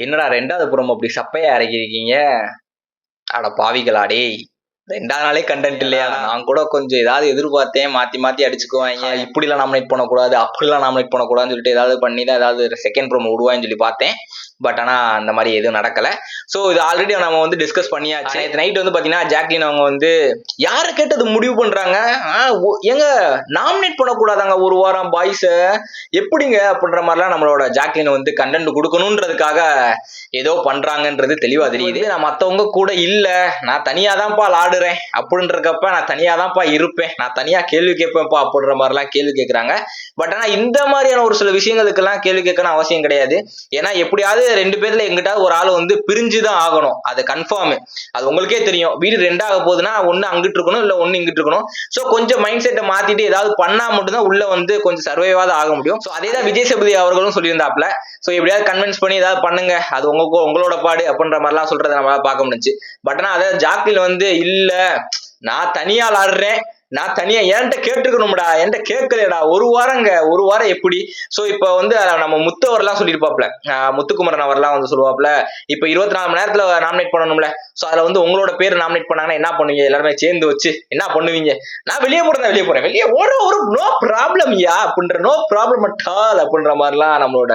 என்னடா ரெண்டாவது புறம் அப்படி சப்பையா இறக்கிருக்கீங்க அட பாவிகளா டேய். ரெண்டாவது நாளே கண்டென்ட் இல்லையா? நான் கூட கொஞ்சம் ஏதாவது எதிர்பார்த்தேன். மாத்தி மாத்தி அடிச்சுக்குவாங்க. இப்படிலாம் நாமினேட் பண்ணக்கூடாது. அப்படிலாம் நாமினேட் பண்ணக்கூடாதுன்னு சொல்லிட்டு ஏதாவது பண்ணி தான் ஏதாவது செகண்ட் ப்ரோமோ விடுவான்னு சொல்லி பார்த்தேன். பட் ஆனா அந்த மாதிரி எதுவும் நடக்கல. ஸோ இது ஆல்ரெடி நம்ம வந்து டிஸ்கஸ் பண்ணியாச்சு. நேற்று நைட் வந்து பாத்தீங்கன்னா ஜாக்லின் அவங்க வந்து யாரை கேட்டது முடிவு ஒ- ஏங்க நாமினேட் பண்ணக்கூடாதாங்க ஒரு வாரம் பாய்ஸை எப்படிங்க? அப்படின்ற மாதிரிலாம் நம்மளோட ஜாக்லின் வந்து கண்டென்ட் கொடுக்கணுன்றதுக்காக ஏதோ பண்றாங்கன்றது தெளிவா தெரியுது. நான் மத்தவங்க கூட இல்ல. நான் தனியா தான்ப்பா ஆடுறேன். அப்படின்றக்கப்ப நான் தனியா தான்ப்பா இருப்பேன். நான் தனியா கேள்வி கேட்பேன்ப்பா அப்படின்ற மாதிரிலாம் கேள்வி கேட்கறாங்க. பட் ஆனா இந்த மாதிரியான ஒரு சில விஷயங்களுக்கெல்லாம் கேள்வி கேட்கணும் அவசியம் கிடையாது. ஏன்னா எப்படியாவது ரெண்டு பேர்ல எங்கிட்ட ஒரு ஆள் வந்து பிரிஞ்சுதான் ஆகணும். அது கன்ஃபார்ம் அது உங்களுக்கே தெரியும். வீடு ரெண்டாக போகுதுன்னா ஒன்னு அங்கிட்டு இருக்கணும் இல்ல ஒன்னு இங்கிட்டு இருக்கணும். சோ கொஞ்சம் மைண்ட் செட்டை மாத்திட்டு ஏதாவது பண்ணா மட்டும்தான் உள்ள வந்து கொஞ்சம் சர்வைவாத ஆக முடியும். சோ அதே தான் விஜய் சபதி அவர்களும் சொல்லியிருந்தாப்ல சோ எப்படியாவது கன்வின்ஸ் பண்ணி ஏதாவது பண்ணுங்க. அது உங்க உங்களோட பாடு அப்படின்ற மாதிரிலாம் சொல்றதை நம்மளால பார்க்க முடிஞ்சுச்சு. பட் ஆனா அதை ஜாக்கில் வந்து இல்ல நான் தனியால் ஆடுறேன். நான் தனியா என்கிட்ட கேட்டுக்கணும்டா என்கிட்ட கேட்கலடா ஒரு வாரங்க ஒரு வாரம் எப்படி? சோ இப்ப வந்து நம்ம முத்து அவர்லாம் சொல்லியிருப்பாப்ல முத்துக்குமரன் அவர்லாம் வந்து சொல்லுவாப்ல இப்ப இருபத்தி நாலு மணி நேரத்துல நாமினேட் பண்ணணும்ல. சோ அதுல வந்து உங்களோட பேர் நாமினேட் பண்ணாங்கன்னா என்ன பண்ணுவீங்க? எல்லாருமே சேர்ந்து வச்சு என்ன பண்ணுவீங்க? நான் வெளியே போறேன் வெளியே போறேன். வெளியே ஓட ஒரு நோ ப்ராப்ளம் யா அப்படின்ற நோ ப்ராப்ளம் அட்டால் அப்படின்ற மாதிரிலாம் நம்மளோட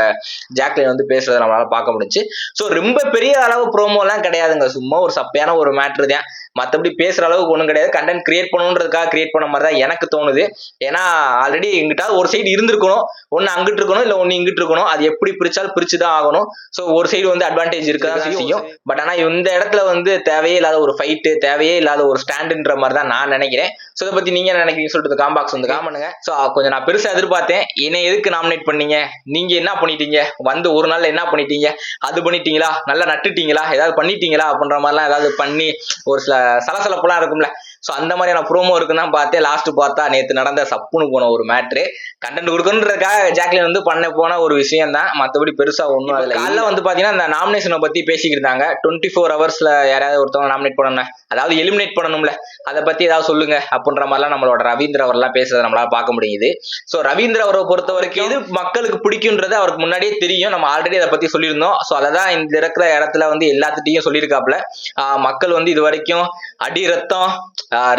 ஜாக்லின் வந்து பேசுறதை நம்மளால பார்க்க முடிஞ்சு ஸோ ரொம்ப பெரிய அளவு ப்ரோமோலாம் கிடையாதுங்க. சும்மா ஒரு சப்பையான ஒரு மேட்ரு தான். மற்றபடி பேசுற அளவுக்கு ஒன்றும் கிடையாது. கண்டென்ட் கிரியேட் பண்ணணுன்றதுக்காக கிரியேட் பண்ண மாதிரி தான் எனக்கு தோணுது. ஏன்னா ஆல்ரெடி எங்கிட்ட ஒரு சைடு இருந்திருக்கணும். ஒன்று அங்கிட்டு இருக்கணும் இல்லை ஒன்று இங்கிட்டு இருக்கணும். அது எப்படி பிரிச்சாலும் பிரிச்சு தான் ஆகணும். ஸோ ஒரு சைடு வந்து அட்வான்டேஜ் இருக்க தான் செய்யும். பட் ஆனால் இந்த இடத்துல வந்து தேவையே இல்லாத ஒரு ஃபைட்டு தேவையே இல்லாத ஒரு ஸ்டாண்டுன்ற மாதிரி தான் நான் நினைக்கிறேன். ஸோ இதை பத்தி நீங்க நினைக்கிறீங்க? சொல்லிட்டு காம்பாக்ஸ் வந்து காமனுங்க. ஸோ கொஞ்சம் நான் பெருசா எதிர்பார்த்தேன். என்னை எதுக்கு நாமினேட் பண்ணீங்க? நீங்க என்ன பண்ணிட்டீங்க? வந்து ஒரு நாள்ல என்ன பண்ணிட்டீங்க? அது பண்ணிட்டீங்களா? நல்லா நட்டுட்டீங்களா? ஏதாவது பண்ணிட்டீங்களா? அப்படின்ற மாதிரிலாம் ஏதாவது பண்ணி ஒரு சில சலசலப்புலாம் இருக்கும்ல. ஸோ அந்த மாதிரியான ப்ரோமோ இருக்குன்னு தான் பார்த்தேன். லாஸ்ட் பார்த்தா நேற்று நடந்த சப்புன்னு போன ஒரு மேட்ரு கண்டென்ட் கொடுக்கணுன்றதுக்காக ஜாக்லின் வந்து பண்ண போன ஒரு விஷயம் தான் மற்றபடி பெருசா ஒன்றும் அதில் காலைல வந்து பார்த்தீங்கன்னா இந்த நாமினேஷனை பத்தி பேசிக்கிட்டு இருந்தாங்க டுவெண்ட்டி ஃபோர் ஹவர்ஸ்ல யாராவது ஒருத்தவங்க நாமினேட் பண்ணணும் அதாவது எலிமினேட் பண்ணணும்ல. அதை பத்தி ஏதாவது சொல்லுங்க அப்படின்ற மாதிரிலாம் நம்மளோட ரவீந்திர அவர்லாம் பேசுறதை நம்மளால பார்க்க முடியுது. ஸோ ரவீந்திர அவரை பொறுத்த வரைக்கும் எது மக்களுக்கு பிடிக்குன்றது அவருக்கு முன்னாடியே தெரியும். நம்ம ஆல்ரெடி அதை பத்தி சொல்லியிருந்தோம். ஸோ அதை தான் இந்த இருக்கிற இடத்துல வந்து எல்லாத்துட்டையும் சொல்லியிருக்காப்ல ஆஹ் மக்கள் வந்து இது வரைக்கும் அடி ரத்தம்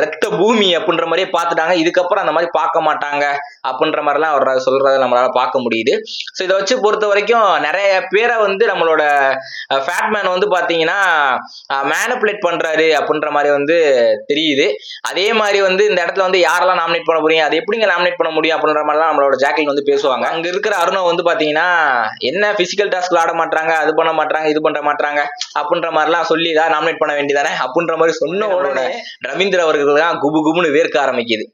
ரத்த பூமி அப்படின்ற மாதிரியே பார்த்துட்டாங்க. இதுக்கப்புறம் அந்த மாதிரி பார்க்க மாட்டாங்க அப்படின்ற மாதிரிலாம் அவர் சொல்றதை நம்மளால பார்க்க முடியுது. ஸோ இதை வச்சு பொறுத்த வரைக்கும் நிறைய பேரை வந்து நம்மளோட ஃபேட்மேன் வந்து பார்த்தீங்கன்னா மேனிப்புலேட் பண்றாரு அப்படின்ற மாதிரி வந்து தெரியுது. அதே மாதிரி வந்து இந்த இடத்துல வந்து யாரெல்லாம் நாமினேட் பண்ண போறீங்க அது எப்படிங்க நாமினேட் பண்ண முடியும் அப்படின்ற மாதிரிலாம் நம்மளோட ஜாக்கில் வந்து பேசுவாங்க. அங்க இருக்கிற அருணம் வந்து பாத்தீங்கன்னா என்ன பிசிக்கல் டாஸ்க் ஆட மாட்டாங்க அது பண்ண மாட்டாங்க இது பண்ண மாட்டாங்க அப்படின்ற மாதிரிலாம் சொல்லி தான் நாமினேட் பண்ண வேண்டியதானே அப்படின்ற மாதிரி சொன்ன உடனே ரவீந்திர அவர்கள் தான் குபு குபுன்னு வேர்க்க ஆரம்பிக்குது.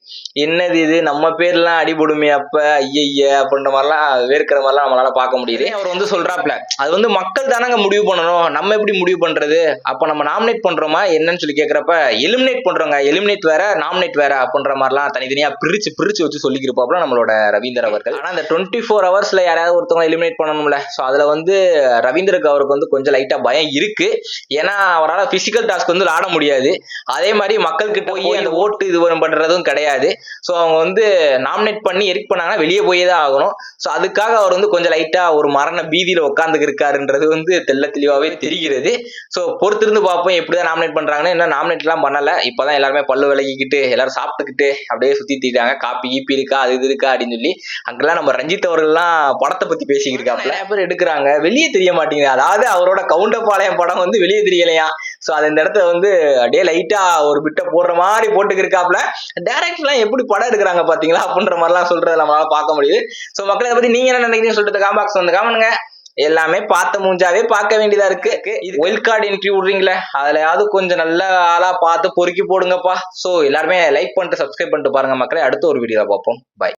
என்னது இது? நம்ம பேர்லாம் அடிபடுமே அப்ப? ஐயய்ய அப்படின்ற மாதிரிலாம் வேர்க்கிற மாதிரிலாம் நம்மளால பார்க்க முடியுது. அவர் வந்து சொல்றாப்ல அது வந்து மக்கள் தானங்க முடிவு பண்ணணும். நம்ம எப்படி முடிவு பண்றது? அப்ப நம்ம நாமினேட் பண்றோமா? என்னன்னு சொல்லி கேக்குறப்ப எலிமினேட் பண்றோங்க. எலிமினேட் வேற நாமினேட் வேற அப்படின்ற மாதிரிலாம் தனித்தனியா பிரிச்சு பிரிச்சு வச்சு சொல்லிக்கிறப்பாப்ல நம்மளோட ரவீந்திர அவர்கள். ஆனா இந்த டுவெண்ட்டி ஃபோர் ஹவர்ஸ்ல யாராவது ஒருத்தவங்க எலிமினேட் பண்ணணும்ல. ஸோ அதுல வந்து ரவீந்திரக்கு அவருக்கு வந்து கொஞ்சம் லைட்டா பயம் இருக்கு. ஏன்னா அவரால் பிசிக்கல் டாஸ்க் வந்து ஆட முடியாது. அதே மாதிரி மக்கள்கிட்ட போய் அந்த ஓட்டு இது பண்றதும் கிடையாது. ஸோ அவங்க வந்து நாமினேட் பண்ணி எரிக் பண்ணாங்கன்னா வெளியே போயே தான் ஆகணும். ஸோ அதுக்காக அவர் வந்து கொஞ்சம் லைட்டா ஒரு மரண பீதியில உட்காந்துக்கு இருக்காருன்றது வந்து தெள்ள தெளிவாவே தெரிகிறது. ஸோ பொறுத்திருந்து பார்ப்போம் எப்படிதான் நாமினேட் பண்றாங்கன்னு. இன்னும் நாமினேட் எல்லாம் பண்ணல. இப்பதான் எல்லாருமே பல்லு விலகிக்கிட்டு எல்லாரும் சாப்பிட்டுக்கிட்டு அப்படியே சுத்திட்டு இருக்காங்க. காப்பி ஈப்பி இருக்கா அது இது இருக்கா அப்படின்னு சொல்லி அங்கெல்லாம் நம்ம ரஞ்சித் அவர்கள்லாம் படத்தை பத்தி பேசிக்கிட்டு இருக்காங்க நிறைய பேர் எடுக்கிறாங்க. வெளியே தெரிய மாட்டேங்குது. அதாவது அவரோட கவுண்டபாளையம் படம் வந்து வெளியே தெரியலையா? ஸோ அது இந்த இடத்துல வந்து அப்படியே லைட்டா ஒரு பிட்டை போடுற மாதிரி போட்டுக்கு இருக்காப்ல டேரக்டர்லாம் எப்படி படம் எடுக்கிறாங்க பாத்தீங்களா? அப்படின்ற மாதிரிலாம் சொல்றதை நம்மளால பார்க்க முடியுது. ஸோ மக்களை இதை பத்தி நீங்க என்ன நினைக்கிறீங்கன்னு சொல்லிட்டு காம்பாக்ஸ் வந்து காமனுங்க எல்லாமே பார்த்த மூஞ்சாவே பார்க்க வேண்டியதா இருக்கு. இது ஒயில் கார்டு என்ட்ரி விடுறீங்களே? அதுலயாவது கொஞ்சம் நல்ல ஆளா பார்த்து பொறுக்கி போடுங்கப்பா. ஸோ எல்லாருமே லைக் பண்ணிட்டு சப்ஸ்கிரைப் பண்ணிட்டு பாருங்க மக்களே. அடுத்த ஒரு வீடியோல பார்ப்போம். பை